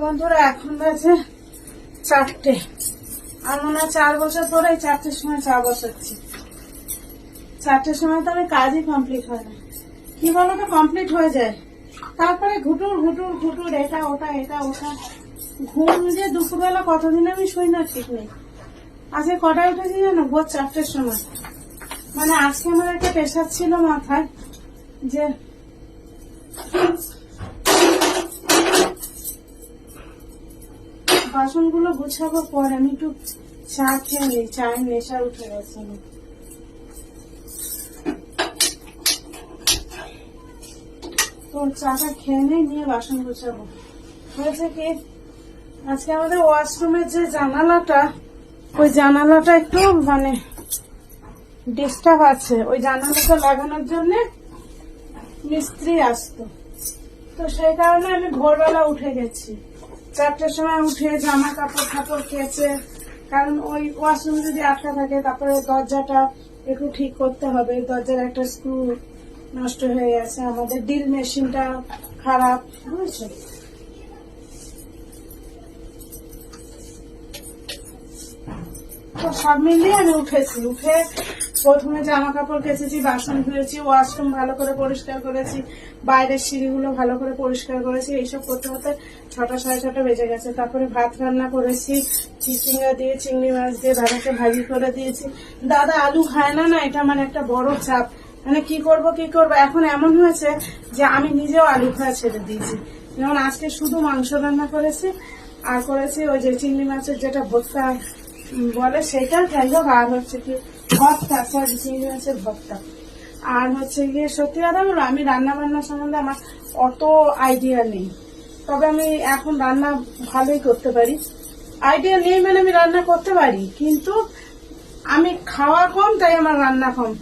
বন্ধুরা, এখন বাজে চারটে। আর মনে হয় চার বছর পরে চারটের সময় চা বসাচ্ছি। চারটের সময় তো আমি কাজই কমপ্লিট হয় না। কি বলো তো কমপ্লিট হয়ে যায়। তারপরে ঘুটুর ঘুটুর ঘুটুর, এটা, ওটা এটা, ওটা। ঘুম যে দুপুরবেলা কতদিন আমি শুই না ঠিক নেই। আজকে কটায় উঠেছি জানো? ভোর চারটের সময়। মানে আজকে আমার একটা প্রেশার ছিল মাথায় যে বাসনগুলো গুছাবো পর আমি একটু চা খেয়ে নিই। চায়ের নেশা উঠে গেছে। তো চাটা খেয়ে নিই নিয়ে বাসন গুছাবো। হয়েছে কি? আজকে আমাদের ওয়াশরুমের যে জানালাটা, ওই জানালাটা একটু মানে ডিস্টার্ব আছে। ওই জানালাটা লাগানোর জন্য মিস্ত্রি আসতো। তো সেই কারণে আমি ভোরবেলা উঠে গেছি। চারটের সময় উঠে জামা কাপড় কাপড় কেচে, কারণ ওই ওয়াশরুম যদি আটকা থাকে, তারপরে দরজাটা একটু ঠিক করতে হবে। দরজার একটা স্ক্রু নষ্ট হয়ে গেছে। আমাদের ডিল মেশিনটা খারাপ, বুঝেছ? সব মিলিয়ে আমি উঠেছি, উঠে প্রথমে জামা কাপড় কেচেছি, বাসন ধুয়েছি ওয়াশরুম ভালো করে পরিষ্কার করেছি, বাইরের সিঁড়িগুলো ভালো করে পরিষ্কার করেছি, এইসব করতে করতে ছটা সাড়ে ছটা বেজে গেছে। তারপরে ভাত রান্না করেছি চিচিঙ্গা দিয়ে, চিংড়ি মাছ দিয়ে দাদাকে ভাজি করে দিয়েছি। দাদা, আলু খায় না না, এটা মানে একটা বড় চাপ। মানে কি করব কি করব? এখন এমন হয়েছে যে আমি নিজেও আলু খাওয়া ছেড়ে দিয়েছি। যেমন আজকে শুধু মাংস রান্না করেছি, আর করেছি ওই যে চিংড়ি মাছের যেটা ভর্তা বলে সেটা যাই হোক, আর হচ্ছে কি ভর্তা সরি চিংড়ি ভর্তা আর হচ্ছে গিয়ে সত্যি কথা বলো আমি রান্না বান্না সম্বন্ধে আমার অত আইডিয়া নেই। তবে আমি এখন রান্না ভালোই করতে পারি। আইডিয়া নেই মানে আমি রান্না করতে পারি, কিন্তু আমি খাওয়া কম, তাই আমার রান্না কম।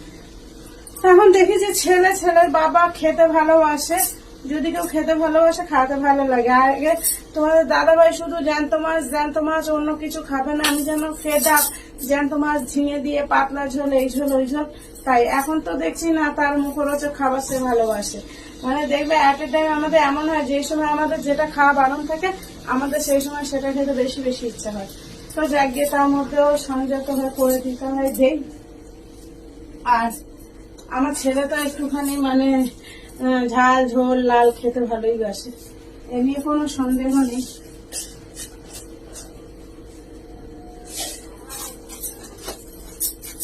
এখন দেখি যে ছেলে, ছেলের বাবা খেতে ভালোবাসে যদি কেউ খেতে ভালোবাসে, খাওয়াতে ভালো লাগে। আগে তোমাদের দাদা ভাই শুধু জ্যান্ত মাছ জ্যান্ত মাছ অন্য কিছু খাবে না। আমি যেন আপ জ্যান্ত মাছ ঝিঙে দিয়ে, পাতলা ঝোল, এই ঝোল, ওই ঝোল। তাই এখন তো দেখছি না তার মুখরোচক খাবার সে ভালোবাসে। মানে দেখবে এট এ টাইম আমাদের এমন হয়, যে সময় আমাদের যেটা খাওয়া বারণ থাকে, আমাদের সেই সময় সেটা খেতে বেশি বেশি ইচ্ছা হয়। তো যাক, গিয়ে তার মধ্যেও সংযত হয়ে করে দিতে হয় দেই আর আমার ছেলে তো একটুখানি মানে ঝাল, ঝোল, লাল খেতে ভালোই বাসে। এ নিয়ে কোনো সন্দেহ নেই।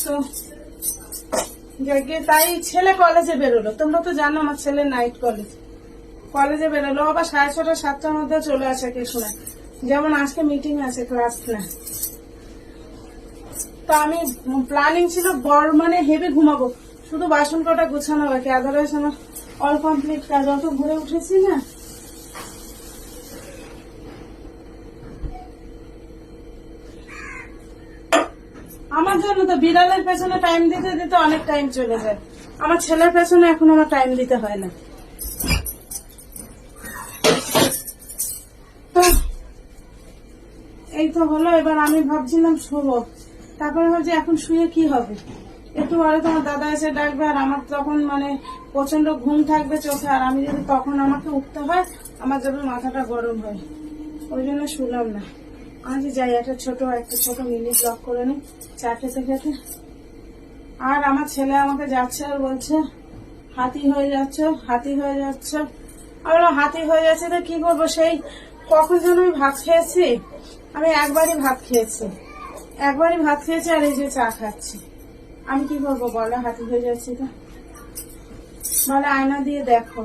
তো তাই ছেলে কলেজে বেরোলো। তোমরা তো জানো আমার ছেলে নাইট কলেজ কলেজে বেরোলো। আবার সাড়ে ছটা, সাতটার মধ্যে চলে আসে কে শোনা। যেমন আজকে মিটিং আছে ক্লাস না তো আমি প্ল্যানিং ছিল বড় মানে হেভি ঘুমাবো। শুধু বাসন কটা গুছানো বাকি। আদারওয়াইজ আমার অল কমপ্লিট কাজ, অত ঘুরে উঠেছি না। আমার জন্য তো বিড়ালের পেছনে টাইম দিতে দিতে অনেক টাইম চলে যায়। আমার ছেলের পেছনে এখন আমার টাইম দিতে হয় না। এই তো হলো, এবার আমি ভাবছিলাম শুভ তারপরে ভাবছি এখন শুয়ে কি হবে? একটু পরে তোমার দাদা এসে ডাকবে আর আমার তখন মানে প্রচণ্ড ঘুম থাকবে চোখে আর আমি যদি তখন আমাকে উঠতে হয় আমার যাবে মাথাটা গরম হয়। ওই জন্য শুনলাম না। আমি যাই একটা ছোট একটা ছোট মিনি ব্লক করে নিই চা খেতে খেতে। আর আমার ছেলে আমাকে যাচ্ছে আর বলছে হাতি হয়ে যাচ্ছ হাতি হয়ে যাচ্ছ। বললাম, হাতি হয়ে যাচ্ছে তো কি করব? সেই কখন যেন আমি ভাত খেয়েছি আমি একবারই ভাত খেয়েছি একবারই ভাত খেয়েছি আর এই যে চা খাচ্ছি। আমি কি করব বলো হাতি হয়ে যাচ্ছি তো? বলে আয়না দিয়ে দেখো।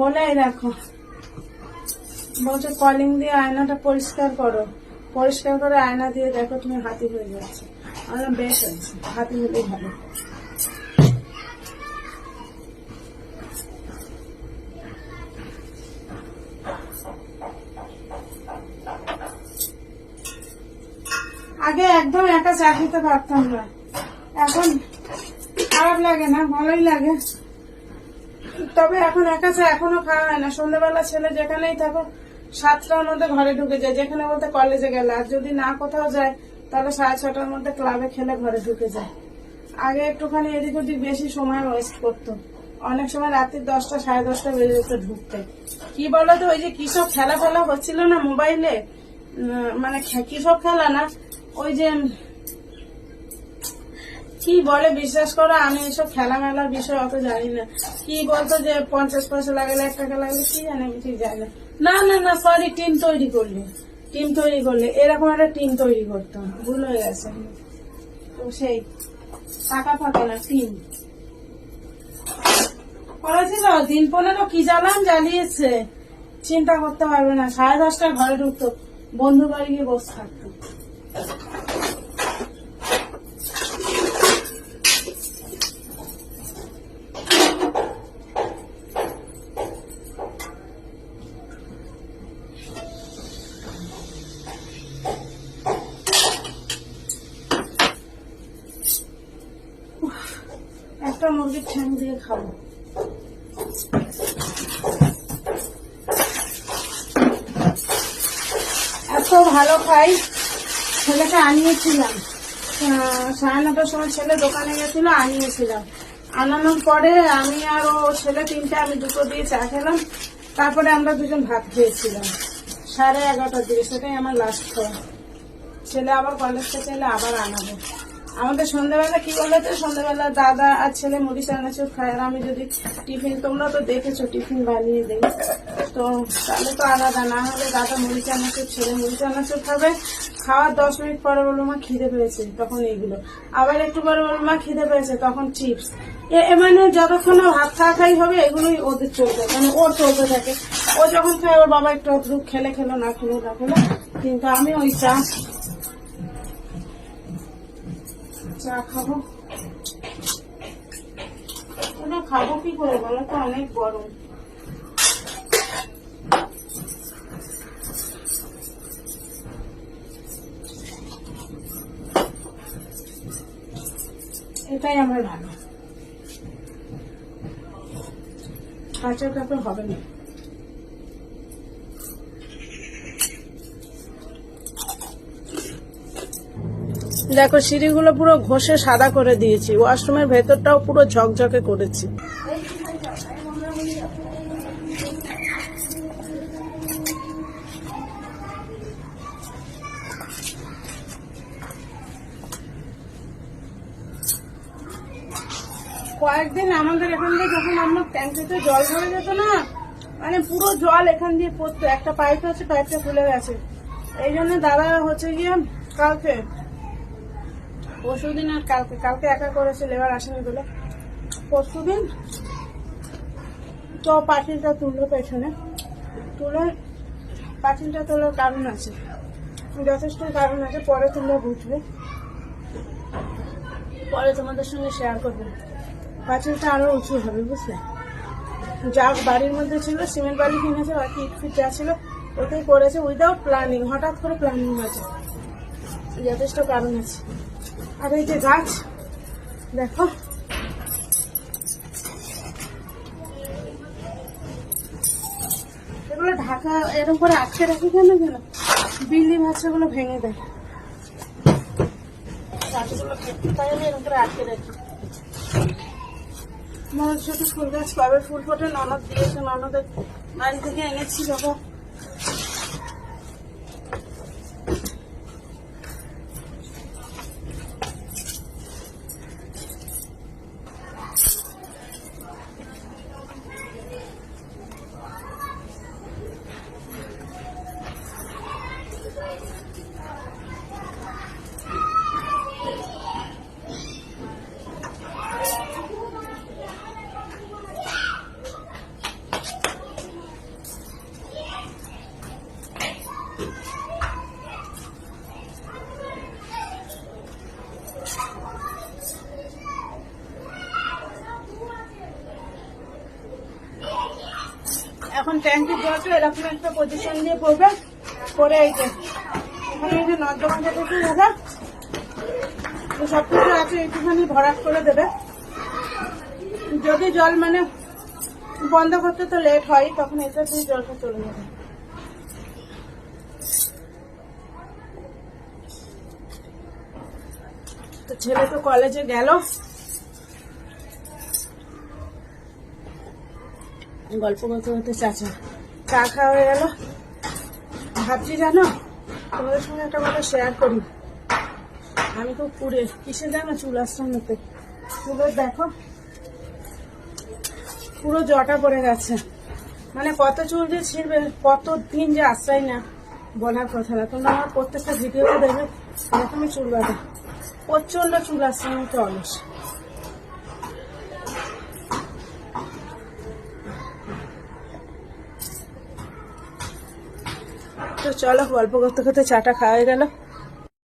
বলে এই দেখো। বলছে কলিং দিয়ে আয়নাটা পরিষ্কার করো। পরিষ্কার করে আয়না দিয়ে দেখো তুমি হাতি হয়ে যাচ্ছে। আমার বেশ হাতি হলেই ভালো আগে একদম একা চা খেতে পারতাম না। এখন খারাপ লাগে না, ভালোই লাগে। তবে এখন একা চা এখনও খাওয়া হয় না। সন্ধ্যাবেলা ছেলে যেখানেই থাকো, সাতটার মধ্যে ঘরে ঢুকে যায়। যেখানে বলতে কলেজে গেলে। আর যদি না কোথাও যায়, তাহলে সাড়ে ছটার মধ্যে ক্লাবে খেলে ঘরে ঢুকে যায়। আগে একটুখানি এদিক ওদিক বেশি সময় ওয়েস্ট করতো। অনেক সময় রাত্রি দশটা, সাড়ে দশটা বেজে যেত ঢুকতে। কি বলতো, ওই যে কি সব খেলা ফেলা হচ্ছিল না মোবাইলে? মানে কি সব খেলা না? ওই যে কি বলে বিশ্বাস করো, আমি এসব খেলা মেলার বিষয় অত জানি না। কি বলতো যে পঞ্চাশ পয়সা লাগালে এক টাকা লাগলে কি জানি, আমি ঠিক জানি না। না না না সরি টিম তৈরি করলে। টিম তৈরি করলে, এরকম একটা টিম তৈরি করতাম, ভুল হয়ে গেছে। তো সেই, টাকা ফাঁকা না টিম করেছিল দিন পনেরো কি জ্বালান জ্বালিয়েছে। চিন্তা করতে পারবে না, সাড়ে দশটায় ঘরে ঢুকতো বন্ধু বাড়ি গিয়ে বসে থাকতো। একটা মুরগির ঠ্যাং দিয়ে খাব। এত ভালো খাই, ছেলেকে আনিয়েছিলাম। সাড়ে নটার সময় ছেলে দোকানে গেছিল, আনিয়েছিলাম। আনানোর পরে আমি আর ও ছেলে তিনটে, আমি দুটো দিয়ে চা খেলাম। তারপরে আমরা দুজন ভাত খেয়েছিলাম। সাড়ে এগারোটার দিকে, সেটাই আমার লাস্ট খাওয়া। ছেলে আবার কলেজ থেকে এলে আবার আনাবো। আমাদের সন্ধ্যাবেলা কি বলতো সন্ধ্যাবেলা দাদা আর ছেলে মুড়ি চানাচুর খায় আর আমি যদি টিফিন, তোমরা তো দেখেছ টিফিন বানিয়ে দিই। তো তাহলে তো আলাদা, না হলে দাদা মুড়ি চানাচুর, ছেলে মুড়ি চানাচুর খাবে। খাওয়ার দশ মিনিট পরে বলব মা খিদে পেয়েছে, তখন এইগুলো। আবার একটু পরে বলব মা খিদে পেয়েছে, তখন চিপস। এ মানে যতক্ষণ ভাত খাওয়া খাই হবে, এগুলোই ওদের চলতে মানে ওর চলতে থাকে। ও যখন খায়, ওর বাবা একটু খেলে খেলো, না খেলো না খেলো। কিন্তু আমি ওই চা চা খাব। ওটা খাব কি করে বলো তো? অনেক গরম। এটাই আমার ভালো। কাঁচা কাপড় হবে না। দেখো, সিঁড়িগুলো পুরো ঘষে সাদা করে দিয়েছি। ওয়াশরুমের ভেতরটাও পুরো ঝকঝকে করেছি। কয়েকদিন আমাদের এখান দিয়ে যখন আমার ট্যাঙ্কিতে জল ভরে যেত না মানে পুরো জল এখান দিয়ে পড়তো। একটা পাইপ আছে, পাইপটা খুলে গেছে। এই জন্য দাদা হচ্ছে গিয়ে কালকে পরশুদিন আর কালকে। কালকে একা করেছে লেবার আসেনি বলে। পরশুদিন তো পাঁচিলটা তুললো পেছনে। তুলে পাঁচিলটা তোলার কারণ আছে। যথেষ্ট কারণ আছে, পরে তোমরা বুঝবে। পরে তোমাদের সঙ্গে শেয়ার করবে। পাঁচিলটা আরও উঁচু হবে, বুঝলে? যা বাড়ির মধ্যে ছিল, সিমেন্ট বালি কিনেছে বাকি ইট ফিট যা ছিল, ওতেই করেছে উইদাউট প্ল্যানিং হঠাৎ করে প্ল্যানিং আছে যথেষ্ট কারণ আছে। আর এই যে গাছ, দেখো। এগুলো ঢাকা এরকম করে আটকে রাখি কেন কেন বিল্লি মাছগুলো ভেঙে দেয়। তাই আমি এরকম করে আটকে রাখি আমার ছোট ফুল গাছ কবে ফুল ফোটে, ননদ দিয়েছে ননদের বাড়ি থেকে এনেছি, বাবা। এখন ট্যাঙ্কির জলটা এরকম একটা পজিশন দিয়ে পড়বে পরে এই এখানে এই যে নর্দমা যেটুকু দাদা, তো কিছু আছে, একটুখানি ভরাট করে দেবে। যদি জল মানে বন্ধ করতে তো লেট হয়, তখন এতে তুই জলটা চলে যাবে তো ছেলে তো কলেজে গেল। গল্প করতে করতে চা চা খাওয়া হয়ে গেল। ভাবছি জানো, তোমাদের সঙ্গে একটা কথা শেয়ার করি। আমি খুব পুড়ে। কিসে জানো চুল আশ্রমতে চুলের দেখো, পুরো জটা পড়ে গেছে। মানে কত চুল যে ছিঁড়বে কত দিন যে আশ্রয় না বলার কথা না। তোমরা আমার প্রত্যেকটা ভিডিওতে দেখবে, এরকমই চুল বাঁধা। প্রচণ্ড চুল আশ্রয় মতো অলস। চলো গল্প করতে করতে চাটা খাওয়া হয়ে গেল।